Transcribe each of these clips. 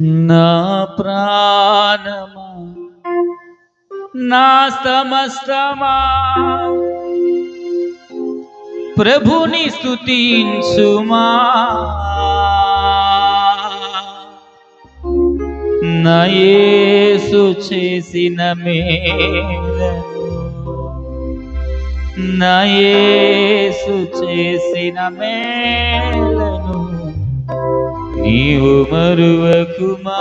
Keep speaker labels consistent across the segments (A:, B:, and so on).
A: నా ప్రాణమా? నా సమస్తమా? ప్రభుని స్తుతించుమా? నయేసు చేసిన మేలను నయేసు చేసిన మేలు. నీవు మరువకుమా?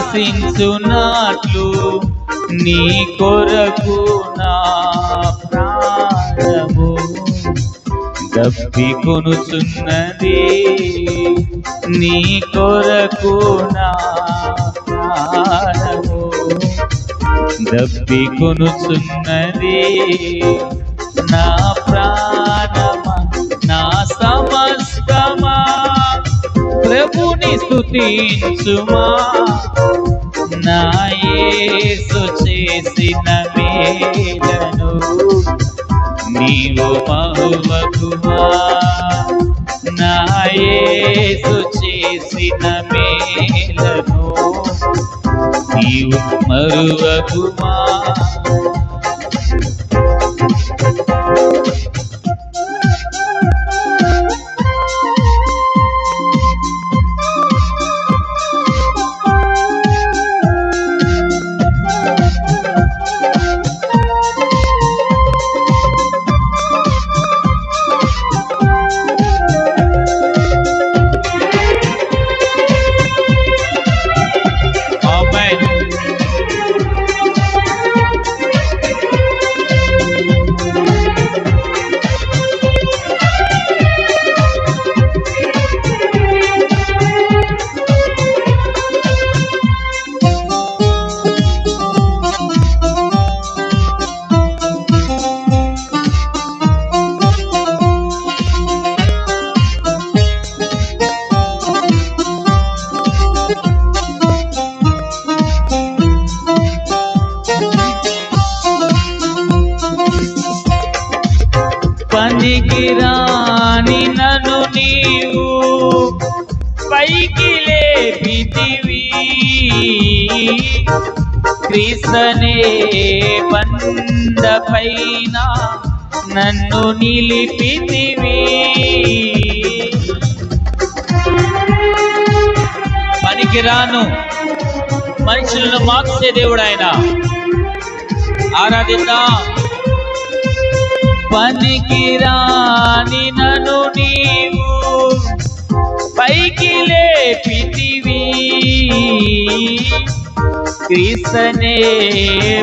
A: దుప్పి ఆశించున్నట్లు నీ కొరకు నా ప్రాణము. దప్పి కొనుచున్నది నీ కొరకు నా ప్రాణము. దప్పి కొనుచున్నది నా ప్రాణ ప్రభుని నాయసు చేసిన మేలను నీవు మహువకుమా నాయసు చేసిన మేలను నీవు మరువకుమా క్రీస్తనే బంద పైన నన్ను నిలిపితివి. పనికిరాను. మనుషులను మార్చే దేవుడు ఆయన. ఆరాధిద్దాం. పనికిరాని నన్ను నీవు పైకి లేపితివి. క్రీస్తనే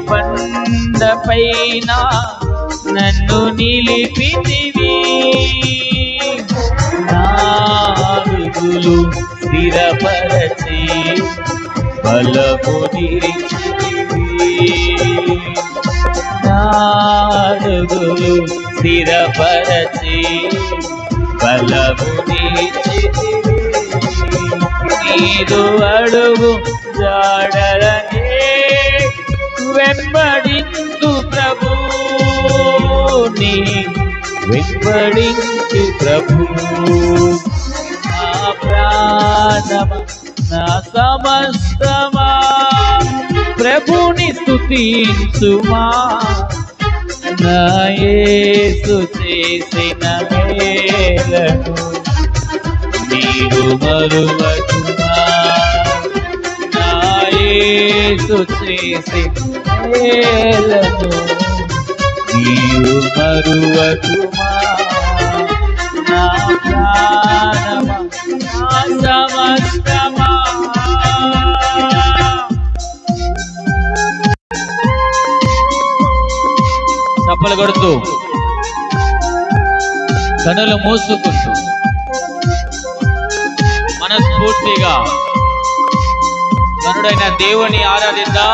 A: బండ పైన నన్ను నిలిపితివి. నాలుగులు స్థిరపరచి బలము నాలుగులు నాడుగులు స్థిరపరచి బలము ఐదు అడుగు జాడలనే వెంబడిందు ప్రభు. నీ వెంబడించు ప్రభు. నా ప్రాణమ నా సమస్తమా. ప్రభుని స్థుతించుమా నా యేసు చేసిన మేలను నీవు మరువకు చేసి నీవు చప్పలు కొడుతూ కనులు మూసుకుంటూ మనస్ఫూర్తిగా కనుడైన దేవుని ఆరాధిద్దా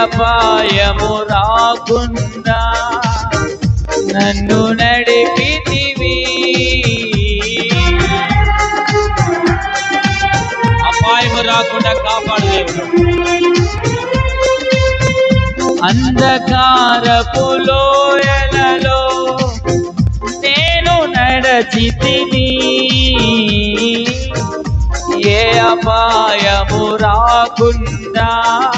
A: అపాయము రాకుండా నన్ను నడిపితివి. అపాయము రాకుండా కాపాడు దేవుడు. అంధకారపు నేను నడచితిని. ఏ అపాయము రాకుండా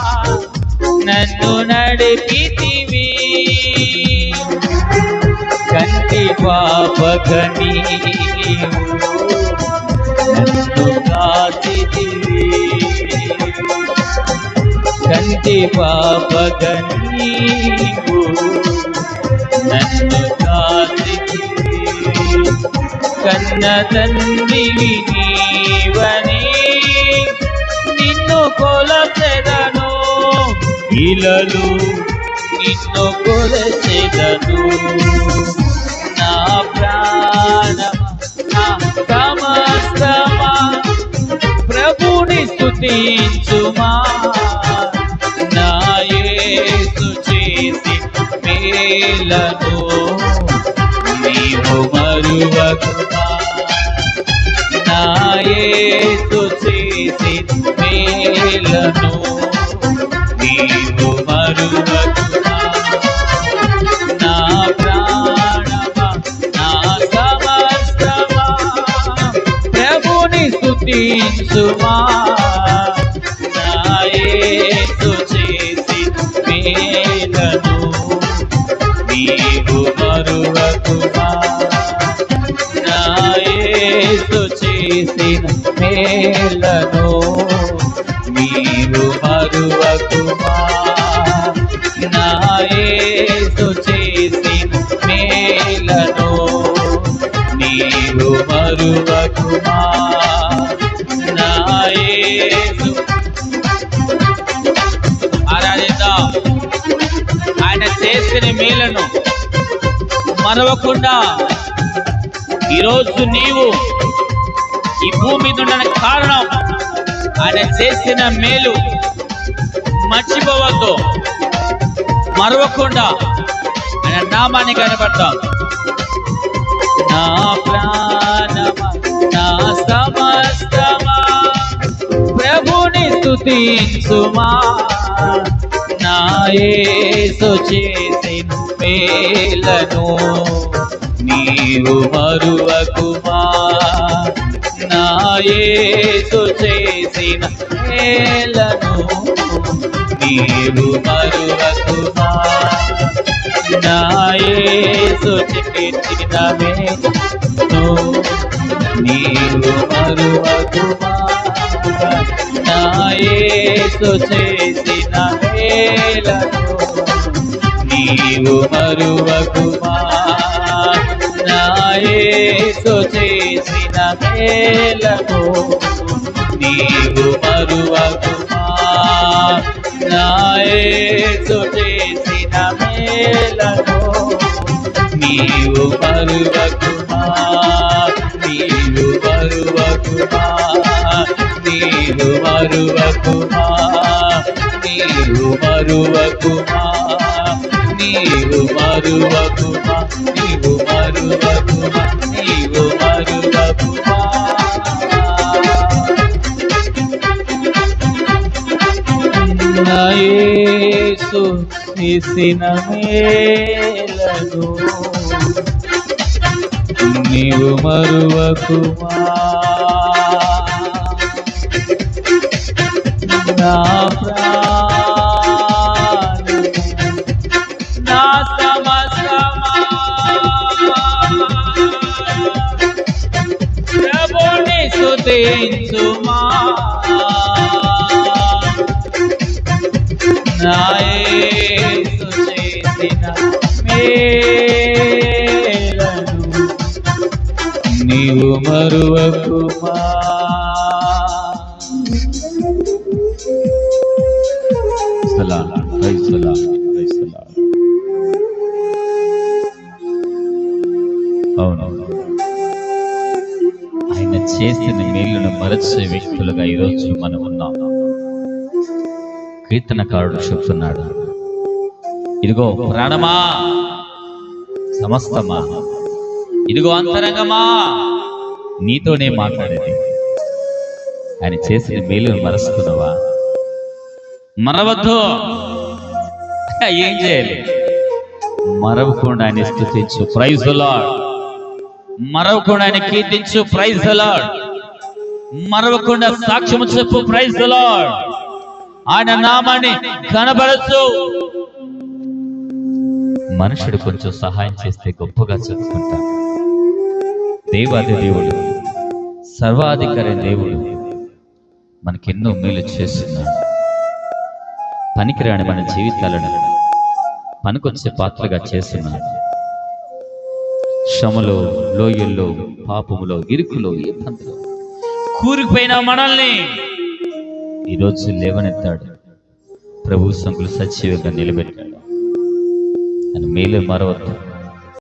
A: నన్ను నడిపితివి. కంటి పాపకని నన్ను కాచితివి కంటి పాపకని నన్ను కాచితివి కన్న తండ్రివి నీవని. నిన్ను కొలచెదను ఇలలు నిన్ను కొలచెదను. నా ప్రాణ నా సమస్తమా ప్రభుని స్థుతించుమా నా యేసు చేసి మేలను నీవు మరువకుమా. నా యేసు చేసి మేలను స్తుతించుమా నా చేసి మేలను నీవు మరువకుమా నా చేసిన మేలను మరువకుమా ఆరాధిద్దాం ఆయన చేసిన మేలను మరవకుండా ఈరోజు నీవు ఈ భూమి ఉండడానికి కారణం ఆయన చేసిన మేలు మర్చిపోవద్దు. మరవకుండా ఆయన నామాన్ని కనపడతాం. నా ప్రభుని స్తుతించుమా? నా యేసు చేసిన మేలను నీవు మరువకుమా? నా యేసు చేసిన మేలను నీవు మరువకుమా? నా యేసు చేసిన మేలను నీవు మరువకుమా? నా యేసు చేసిన మేలను నీవు మరువకుమా నా యేసు చేసిన మేలను నీవు మరువకుమా నా యేసు చేసిన మేలను నీవు మరువకుమా నీవు మరువకుమా నీవు మరువకుమా నీవు మరువకుమా నీవు మరువకుమా నీవు మరువకుమా నీవు మరువకుమా యేసు చేసిన మేలను నీవు మరువకుమా. నా ప్రాణము, నా ప్రభుని స్తుతించుమా. నా మేలను. నీవు మరువకుమా. మేలును వ్యక్తులుగా ఈరోజు మనం ఉన్నాం. కీర్తనకారుడు చెప్తున్నాడు. ఇదిగో ప్రాణమా సమస్తమా. ఇదిగో అంతరంగమా నీతోనే మాట్లాడేది. ఆయన చేసిన మేలును మరస్తున్నావా మరవద్దు. ఏం చేయాలి? మరవకుండా ఆయన స్థుతించు ప్రైజ్ లాడ్ మరవకుండా ఆయన కీర్తించు. ప్రైజ్ లాడ్ మరవకుండా సాక్ష్యము చెప్పు. ప్రైజ్ లాడ్ ఆయన నామాన్ని కనబడచ్చు మనుషుడు కొంచెం సహాయం చేస్తే గొప్పగా చదువుకుంటాడు దేవాది దేవుడు సర్వాధికారి దేవుడు మనకెన్నో మేలు చేస్తున్నాడు. పనికిరాని మన జీవితాలను పనికొచ్చే పాత్రగా చేస్తున్నాడు. శ్రమలో లోయల్లో పాపములో ఇరుకులో ఇబ్బందులు కూరుకుపోయిన మనల్ని. ఈరోజు లేవనెత్తాడు. ప్రభు సంకులు సజీవంగా నిలబెట్టాడు. అని మేలు మరవద్దు.